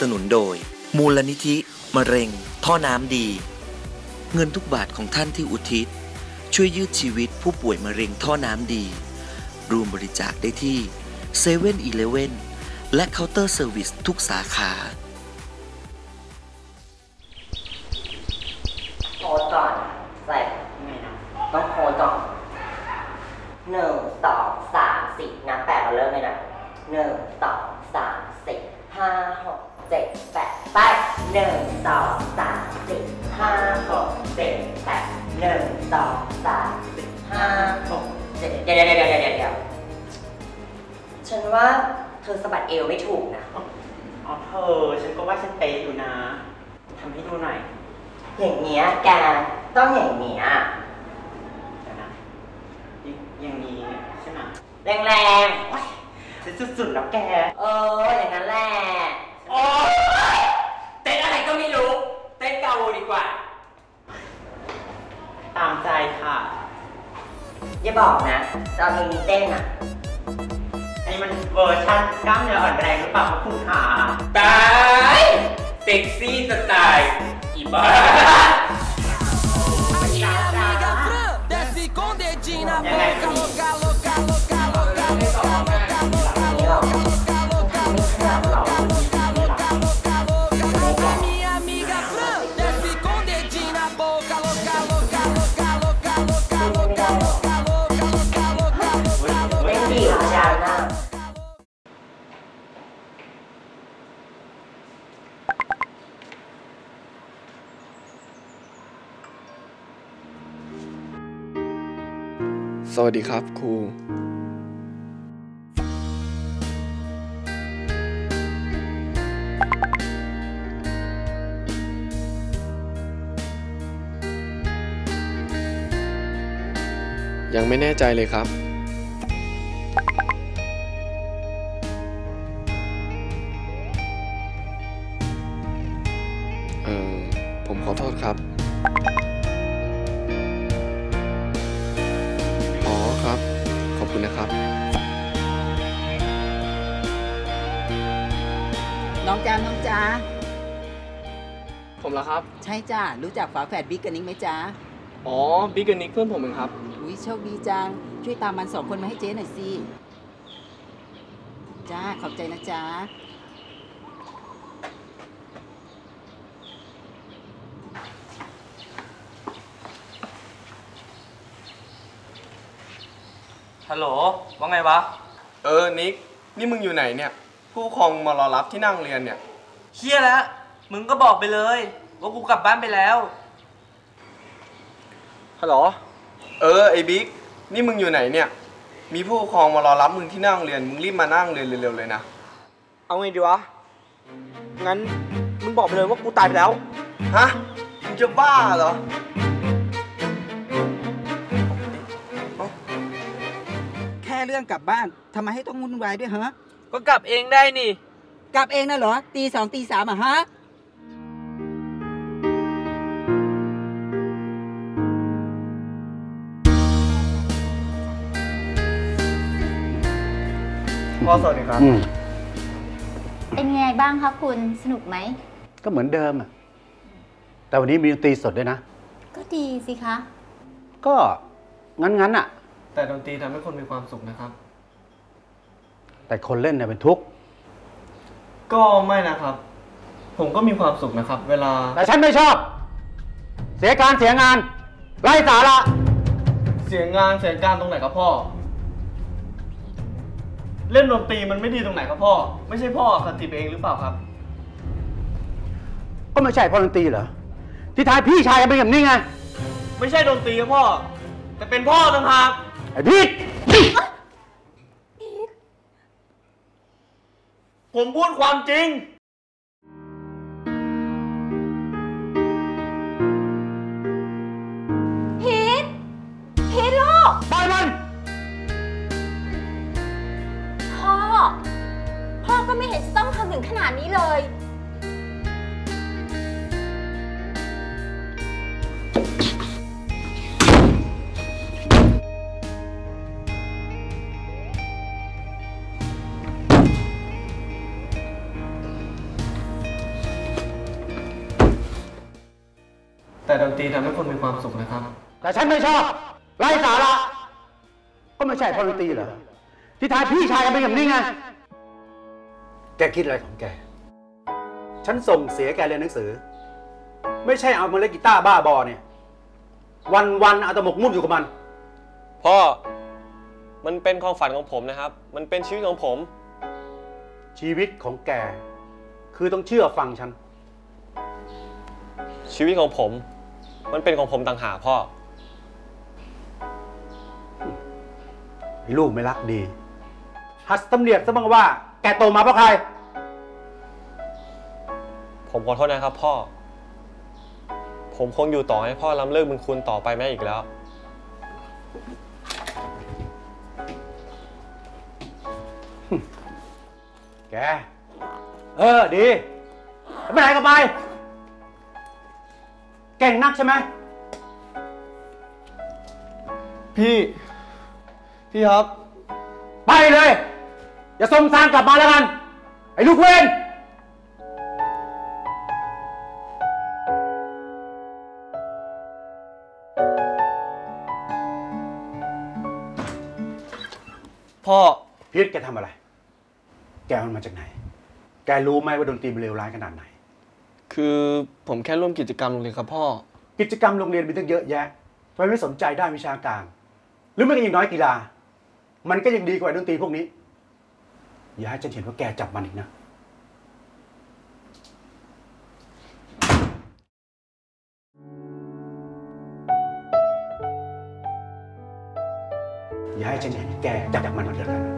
สนุนโดย มูลนิธิมะเร็ง ท่อน้ำดี เงินทุกบาทของท่านที่อุทิศ ช่วยยืดชีวิตผู้ป่วยมะเร็งท่อน้ำดี รวมบริจาคได้ที่เซเว่นอีเลเว่นและเคาน์เตอร์เซอร์วิสทุกสาขาโค้ดก่อนใส่ไงนะต้องโค้ดก่อนหนึ่งสองสามสี่นับแปดเราเริ่มเลยนะหนึ่งสองสามสี่ห้าหก หนึ่งสองสามสี่ห้าหกเจ็ดแปดหนึ่งสองสามสี่ห้าหกเจ็ดเดี๋ยวเดี๋ยวเดี๋ยวเดี๋ยวเดี๋ยวเดี๋ยวฉันว่าเธอสะบัดเอวไม่ถูกนะ อ๋อเธอฉันก็ว่าฉันเป๊ะอยู่นะทำให้ดูหน่อยอย่างเงี้ยแกต้องอย่างเงี้ยเดี๋ยวนะนี่อย่างนี้ใช่ไหมแรงๆโอ๊ยฉันสุดๆแล้วแก เอออย่างนั้นแหละ โอ๊ยเต้นอะไรก็ไม่รู้ เต้นเกาดีกว่า ตามใจ ค่ะ อย่าบอกนะตอนนี้มีเต้นอะ อันนี้มันเวอร์ชันกล้ามเนื้ออ่อนแรงหรือเปล่าคะคุณขาตายเซ็กซี่สไตล์อีบ้า Minha amiga Fran desce com dedinho na E aí? boca, louca, louca, สวัสดีครับครูยังไม่แน่ใจเลยครับ เออผมขอโทษครับ องจ้าน้องจ้าผมเหรอครับ ใช่จ้ารู้จักฝาแฝดบิ๊กกับนิกไหมจ้าอ๋อบิ๊กกับนิกเพื่อนผมเองครับอุ้ยโชคดีจังช่วยตามมันสองคนมาให้เจ๊หน่อยสิจ้าขอบใจนะจ้าฮัลโหลว่าไงวะ เออนิกนี่มึงอยู่ไหนเนี่ย ผู้ปกครองมารอรับที่นั่งเรียนเนี่ย เฮียแล้ว มึงก็บอกไปเลย ว่ากูกลับบ้านไปแล้ว ฮัลโหล เออไอ้บิ๊กนี่มึงอยู่ไหนเนี่ย มีผู้ปกครองมารอรับมึงที่นั่งเรียน มึงรีบมานั่งเรียนเร็วๆเลยนะ เอาไงดีวะ งั้นมึงบอกไปเลยว่ากูตายไปแล้ว ฮะ มึงจะบ้าเหรอแค่เรื่องกลับบ้านทำไมให้ต้องวุ่นวายด้วยฮะ ก็กลับเองได้นี่ กลับเองนะเหรอ ตีสองตีสามอะฮะ พ่อสวัสดีครับ อืม เป็นไงบ้างคะคุณสนุกไหม ก็เหมือนเดิมอะแต่วันนี้มีดนตรีสดด้วยนะ ก็ดีสิคะ ก็งั้นๆอะแต่ดนตรีทำให้คนมีความสุขนะครับ แต่คนเล่นเนี่ยเป็นทุกข์ ก็ไม่นะครับ ผมก็มีความสุขนะครับ เวลา แต่ฉันไม่ชอบ เสียการเสียงาน ไร้สาระ เสียงงานเสียงการตรงไหนครับพ่อ เล่นดนตรีมันไม่ดีตรงไหนครับพ่อ ไม่ใช่พ่อคติไปเองหรือเปล่าครับ ก็ไม่ใช่เพราะดนตรีเหรอ ที่ท้ายพี่ชายเป็นแบบนี้ไง ไม่ใช่ดนตรีครับพ่อ แต่เป็นพ่อต่างหากไอ้พี ผมพูดความจริงพีทพีทลูก ปล่อยมัน พ่อ พ่อก็ไม่เห็นจะต้องทำถึงขนาดนี้เลย แต่ดนตรีทำให้คนมีความสุขนะครับ แต่ฉันไม่ชอบไร้สาระก็ไม่ใช่เพราะดนตรีเหรอที่ทายพี่ชายกันเป็นแบบนี้ไง แกคิดอะไรของแก ฉันส่งเสียแกเรียนหนังสือ ไม่ใช่เอามาเล่นกีตาร์บ้าบอเนี่ย วันวันๆเอาแตหมกมุ่นอยู่กับมัน พ่อ มันเป็นความฝันของผมนะครับ มันเป็นชีวิตของผม ชีวิตของแก คือต้องเชื่อฟังฉัน ชีวิตของผม มันเป็นของผมต่างหากพ่อ ไอ้ลูกไม่รักดี หัดตำเนียกซะบ้างว่า แกโตมาเพราะใคร ผมขอโทษนะครับพ่อ ผมคงอยู่ต่อให้พ่อล้ำเลิกบุญคุณต่อไปไม่ได้อีกแล้ว แก เออ ดี ไม่ไหนก็ไป เก่งนักใช่ไหม พี่ พี่ครับ ไปเลย อย่าส่งสารกลับมาแล้วกัน ไอ้ลูกเวนพ่อ พีทแกทำอะไร แกมันมาจากไหน แกรู้ไหมว่าดนตรีมันเลวร้ายขนาดไหน คือผมแค่ร่วมกิจกรรมโรงเรียนครับพ่อ กิจกรรมโรงเรียนมีตั้งเยอะแยะทำไมไม่สนใจด้านวิชาการ หรือไม่ก็ยังน้อยกีฬา มันก็ยังดีกว่าดนตรีพวกนี้ อย่าให้ฉันเห็นว่าแกจับมันอีกนะ อย่าให้ฉันเห็นแกจับมันอีกแล้วกัน